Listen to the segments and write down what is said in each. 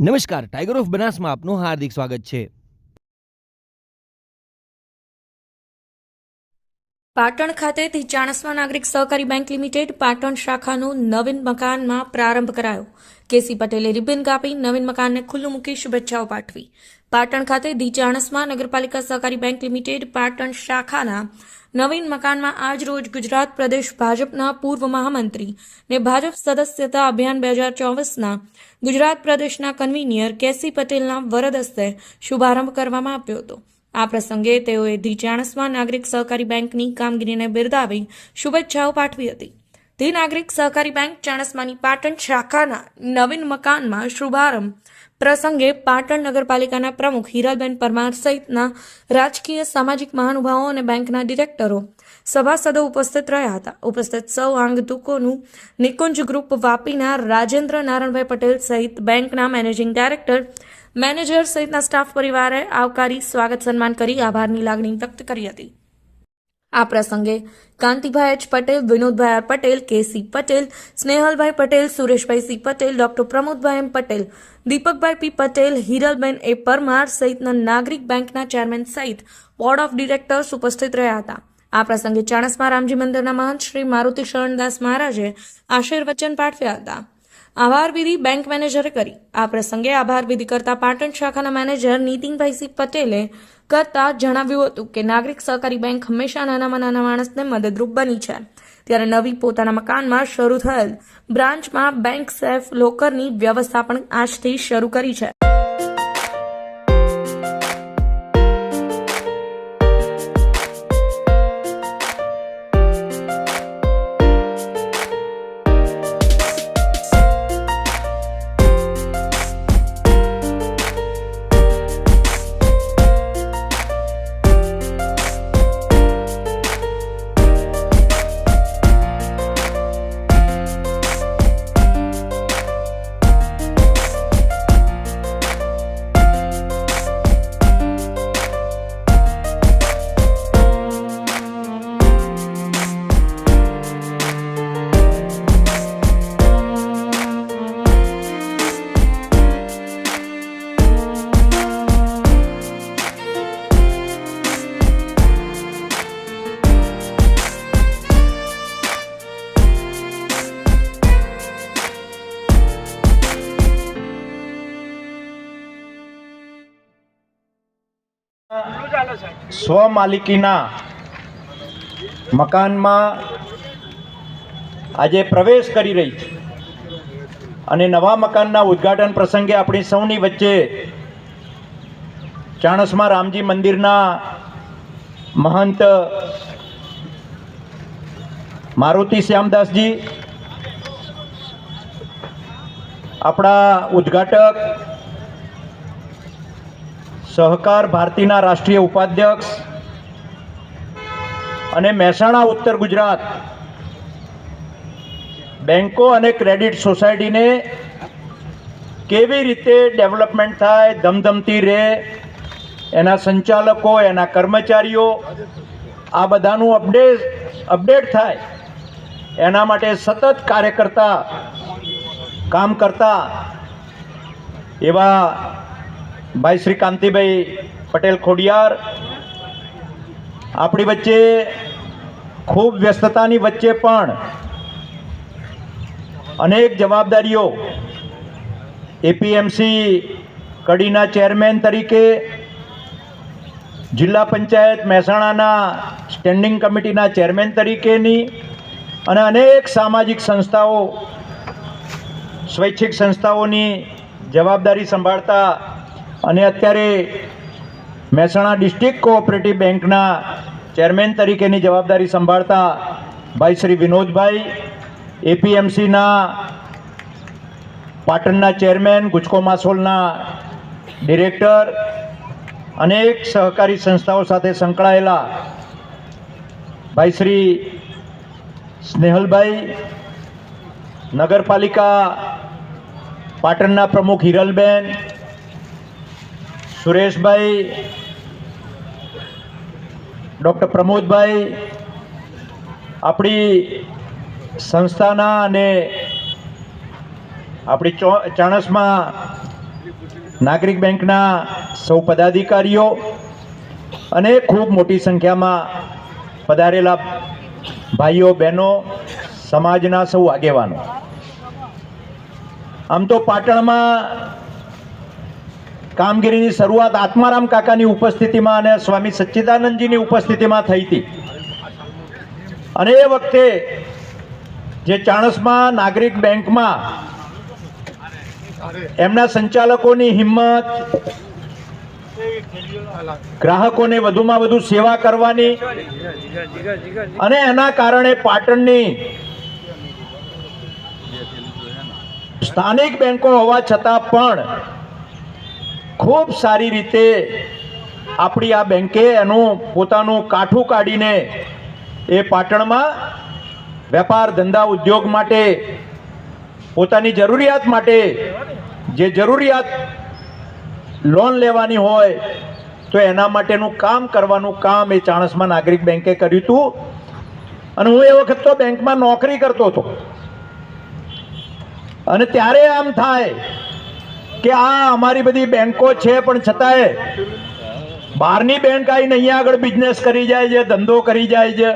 નમસ્કાર tiger of બનાસમાં આપનું હાર્દિક સ્વાગત છે. પાટણ ખાતેથી ચાણસ્મા નાગરિક સહકારી બેંક લિમિટેડ પાટણ શાખાનું નવીન મકાનમાં પ્રારંભ કરાયો. કેસી પટેલે રિબિન કાપી નવીન મકાનને ખુલ્લું મૂકી શુભેચ્છાઓ પાઠવી. પાટણ ખાતે ધી ચાણસ્મા નગરપાલિકા સહકારી બેંક લિમિટેડ પાટણ શાખાના નવીન મકાનમાં આજ રોજ ગુજરાત પ્રદેશ ભાજપના પૂર્વ મહામંત્રી ને ભાજપ સદસ્યતા અભિયાન બે હજાર ચોવીસના ગુજરાત પ્રદેશના કન્વીનિયર કેસી પટેલના વરદ હસ્તે શુભારંભ કરવામાં આવ્યો હતો. આ પ્રસંગે તેઓએ ધી ચાણસ્મા નાગરિક સહકારી બેંકની કામગીરીને બિરદાવી શુભેચ્છાઓ પાઠવી હતી. ધી નાગરિક સહકારી બેંક ચાણસ્માની પાટણ શાખાના નવીન મકાનમાં શુભારંભ પ્રસંગે પાટણ નગરપાલિકાના પ્રમુખ હિરલબેન પરમાર સહિતના રાજકીય, સામાજિક મહાનુભાવો અને બેંકના ડિરેક્ટરો સભાસદો ઉપસ્થિત રહ્યા હતા. ઉપસ્થિત સૌ આંગતુકોનું નિકુંજ ગ્રુપ વાપીના રાજેન્દ્ર નારાયણભાઈ પટેલ સહિત બેંકના મેનેજિંગ ડાયરેક્ટર, મેનેજર સહિતના સ્ટાફ પરિવારે આવકારી સ્વાગત સન્માન કરી આભારની લાગણી વ્યક્ત કરી હતી. આ પ્રસંગે Kantibhai H Patel, Vinodbhai R Patel KC Patel, Snehalbhai Patel, Sureshbhai C Patel, doctor Pramodbhai M Patel, Dipakbhai P Patel, Hiralben A Parmar સહિતના નાગરિક બેંકના ચેરમેન સહિત બોર્ડ ઓફ ડિરેક્ટર્સ ઉપસ્થિત રહ્યા હતા. આ પ્રસંગે ચાણસમા રામજી મંદિરના મહંત શ્રી મારુતિ શરણદાસ મહારાજે આશીર્વચન પાઠવ્યા હતા. આભાર વિધિ બેંક મેનેજરે કરી. આ પ્રસંગે આભાર વિધિ કરતા પાટણ શાખાના મેનેજર નીતિનભાઈ પટેલે કરતા જણાવ્યું હતું કે નાગરિક સહકારી બેંક હંમેશા નાનામાં નાના માણસને મદદરૂપ બની છે. ત્યારે નવી પોતાના મકાનમાં શરૂ થયેલ બ્રાન્ચમાં બેંક સેફ લોકરની વ્યવસ્થા પણ આજથી શરૂ કરી છે. સ્વમાલિકીના મકાનમાં આજે પ્રવેશ કરી રહી છે. અને નવા મકાનના ઉદ્ઘાટન પ્રસંગે આપણી સૌની વચ્ચે ચાણસમાં રામજી મંદિરના મહંત મારુતિ શ્યામદાસજી, આપણા ઉદ્ઘાટક સહકાર ભારતીના રાષ્ટ્રીય ઉપાધ્યક્ષ અને મહેસાણા, ઉત્તર ગુજરાત બેન્કો અને ક્રેડિટ સોસાયટીને કેવી રીતે ડેવલપમેન્ટ થાય, ધમધમતી રહે એના સંચાલકો, એના કર્મચારીઓ, આ બધાનું અપડેટ અપડેટ થાય. એના માટે સતત કાર્ય કરતા, કામ કરતા એવા ભાઈ શ્રી કાંતિભાઈ પટેલ ખોડિયાર. આપણી વચ્ચે ખૂબ વ્યસ્તતાની વચ્ચે પણ અનેક જવાબદારીઓ એપીએમસી કડીના ચેરમેન તરીકે, જિલ્લા પંચાયત મહેસાણાના સ્ટેન્ડિંગ કમિટીના ચેરમેન તરીકેની અને અનેક સામાજિક સંસ્થાઓ, સ્વૈચ્છિક સંસ્થાઓની જવાબદારી સંભાળતા અને અત્યારે મહેસાણા ડિસ્ટ્રિક્ટ કોઓપરેટિવ બેંકના ચેરમેન તરીકેની જવાબદારી સંભાળતા ભાઈ શ્રી વિનોદભાઈ, એપીએમસીના પાટણના ચેરમેન, ગુજકો માસોલના ડિરેક્ટર અનેક સહકારી સંસ્થાઓ સાથે સંકળાયેલા ભાઈ શ્રી સ્નેહલભાઈ, નગરપાલિકા પાટણના પ્રમુખ હિરલબેન સુરેશભાઈ, ડૉક્ટર પ્રમોદભાઈ, આપણી સંસ્થાના અને આપણી ચાણસમાં નાગરિક બેંકના સૌ પદાધિકારીઓ અને ખૂબ મોટી સંખ્યામાં પધારેલા ભાઈઓ, બહેનો, સમાજના સૌ આગેવાનો. આમ તો પાટણમાં કામગીરીની શરૂઆત આત્મારામ કાકાની ઉપસ્થિતિમાં અને સ્વામી સચ્ચિદાનંદજીની ઉપસ્થિતિમાં થઈ હતી. અને એ વખતે જે ચાણસમાં નાગરિક બેંકમાં એમના સંચાલકોની હિંમત, ગ્રાહકોને વધુમાં વધુ સેવા કરવાની અને એના કારણે પાટણની સ્થાનિક બેંકો હોવા છતાં પણ ખૂબ સારી રીતે આપણી આ બેંકે એનું પોતાનું કાઠું કાઢીને એ પાટણમાં વેપાર ધંધા ઉદ્યોગ માટે પોતાની જરૂરિયાત માટે જે જરૂરિયાત લોન લેવાની હોય તો એના માટેનું કામ કરવાનું કામ એ ચાણસમાં નાગરિક બેંકે કર્યું હતું. અને હું એ વખત તો બેંકમાં નોકરી કરતો હતો. અને ત્યારે આમ થાય કે આ અમારી બધી બેંકો છે, પણ છતાંય બહારની બેંક આવીને અહીંયા આગળ બિઝનેસ કરી જાય છે, ધંધો કરી જાય છે.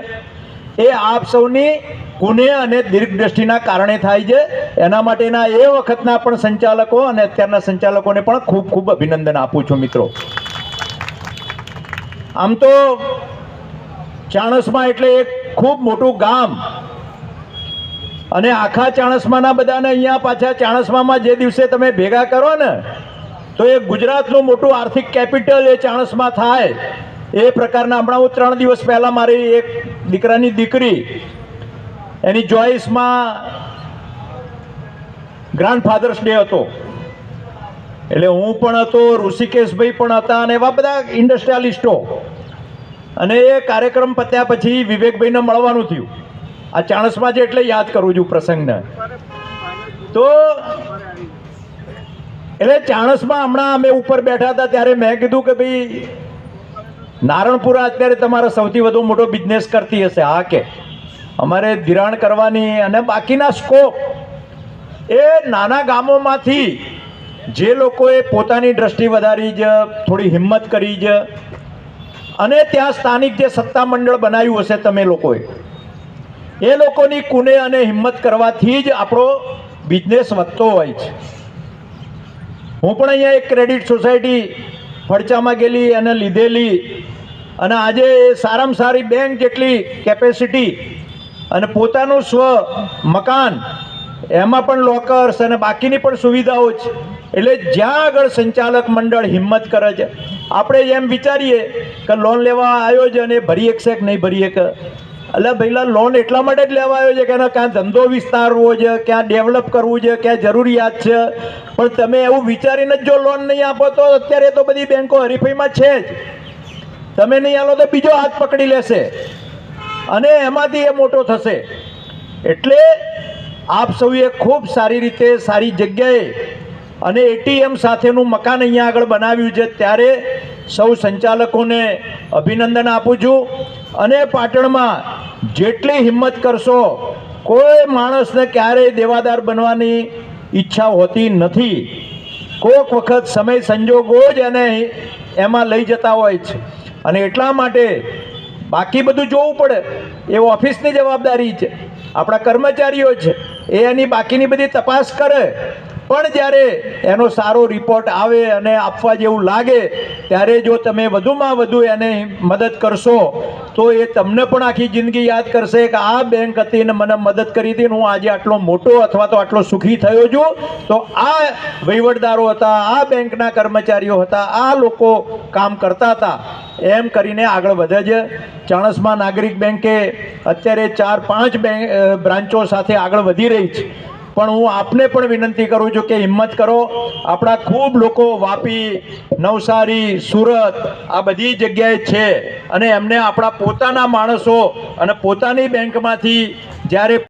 એ આપ સૌની ગુને અને દીર્ઘદ્રષ્ટિના કારણે થાય છે. એના માટેના એ વખતના પણ સંચાલકો અને અત્યારના સંચાલકોને પણ ખૂબ ખૂબ અભિનંદન આપું છું, મિત્રો. આમ તો ચાણસમાં એટલે એક ખૂબ મોટું ગામ અને આખા ચાણસમાના બધાને અહીંયા પાછા ચાણસમામાં જે દિવસે તમે ભેગા કરો ને, તો એ ગુજરાતનું મોટું આર્થિક કેપિટલ એ ચાણસમાં થાય. એ પ્રકારના હમણાં હું ત્રણ દિવસ પહેલાં મારી એક દીકરાની દીકરી, એની ચોઈસમાં ગ્રાન્ડ ફાધર્સ ડે હતો. એટલે હું પણ હતો, ઋષિકેશભાઈ પણ હતા અને એવા બધા ઇન્ડસ્ટ્રીયાલિસ્ટો અને એ કાર્યક્રમ પત્યા પછી વિવેકભાઈને મળવાનું થયું. આ ચાણસમાં જે એટલે યાદ કરું છું પ્રસંગને. તો એટલે ચાણસમાં હમણાં અમે ઉપર બેઠા હતા ત્યારે મેં કીધું કે ભાઈ, નારણપુરા અત્યારે તમારો સૌથી વધુ મોટો બિઝનેસ કરતી હશે. હા કે? અમારે ધિરાણ કરવાની અને બાકીના સ્કોપ એ નાના ગામોમાંથી જે લોકોએ પોતાની દ્રષ્ટિ વધારી છે થોડી હિંમત કરી છે અને ત્યાં સ્થાનિક જે સત્તા મંડળ બનાવ્યું હશે તમે લોકોએ એ લોકોની કુને અને હિંમત કરવાથી જ આપણો બિઝનેસ વધતો હોય છે. હું પણ અહીંયા એક ક્રેડિટ સોસાયટી ફડચામાં ગયેલી અને લીધેલી અને આજે એ સારામાં સારી બેંક જેટલી કેપેસિટી અને પોતાનું સ્વ મકાન, એમાં પણ લોકર્સ અને બાકીની પણ સુવિધાઓ છે. એટલે જ્યાં આગળ સંચાલક મંડળ હિંમત કરે છે, આપણે એમ વિચારીએ કે લોન લેવા આવ્યો છે અને ભરી શકશે કે નહીં ભરી શકે એટલે પહેલાં લોન એટલા માટે જ લેવા આવ્યો છે કે એનો ક્યાં ધંધો વિસ્તારવો છે, ક્યાં ડેવલપ કરવું છે, ક્યાં જરૂરિયાત છે? પણ તમે એવું વિચારીને જ જો લોન નહીં આપો તો અત્યારે તો બધી બેંકો હરીફાઈમાં છે જ. તમે નહીં આલો તો બીજો હાથ પકડી લેશે. અને એમાંથી એ મોટો થશે. એટલે આપ સૌએ ખૂબ સારી રીતે સારી જગ્યાએ અને એટીએમ સાથેનું મકાન અહીંયા આગળ બનાવ્યું છે, ત્યારે સૌ સંચાલકોને અભિનંદન આપું છું. અને પાટણમાં જેટલી હિંમત કરશો, કોઈ માણસને ક્યારેય દેવાદાર બનવાની ઈચ્છા હોતી નથી. કોઈક વખત સમય સંજોગો જ એને એમાં લઈ જતા હોય છે. અને એટલા માટે બાકી બધું જોવું પડે. એ ઓફિસની જવાબદારી છે. આપણા કર્મચારીઓ છે. એ એની બાકીની બધી તપાસ કરે. પણ જ્યારે એનો સારો રિપોર્ટ આવે અને આપવા જેવું લાગે, ત્યારે જો તમે વધુમાં વધુ એને મદદ કરશો, તો એ તમને પણ આખી જિંદગી યાદ કરશે કે આ બેંક હતી ને મને મદદ કરી હતી હું આજે આટલો મોટો અથવા તો આટલો સુખી થયો છું. તો આ વહીવટદારો હતા, આ બેંકના કર્મચારીઓ હતા, આ લોકો કામ કરતા હતા. એમ કરીને આગળ વધે છે. ચાણસમાં નાગરિક બેંકે અત્યારે ચાર પાંચ બેંક બ્રાન્ચો સાથે આગળ વધી રહી છે. પણ હું આપને પણ વિનંતી કરું છું કે હિંમત કરો. આપણા ખૂબ લોકો વાપી, નવસારી, સુરત આ બધી જગ્યાએ છે અને એમને આપણા પોતાના માણસો અને પોતાની બેંકમાંથી જ્યારે